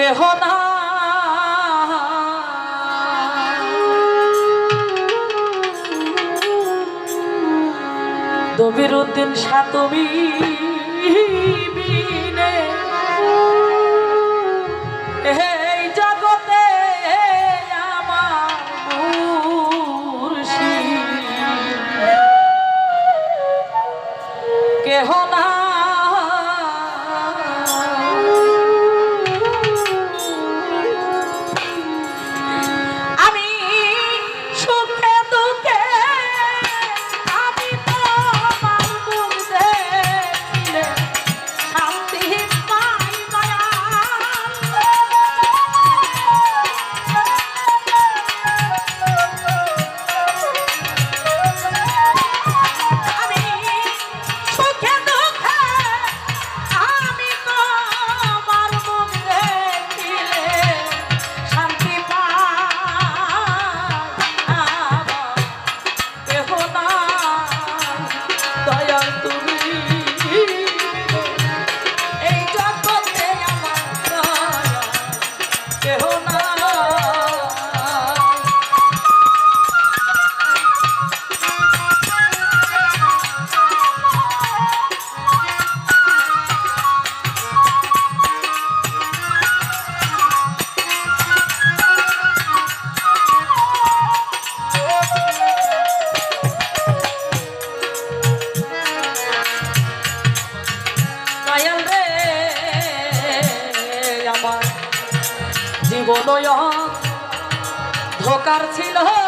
কেহ না। দবির উদ্দিন সাতবি বিনে। ছিল।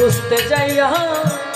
दुष्ट हाँ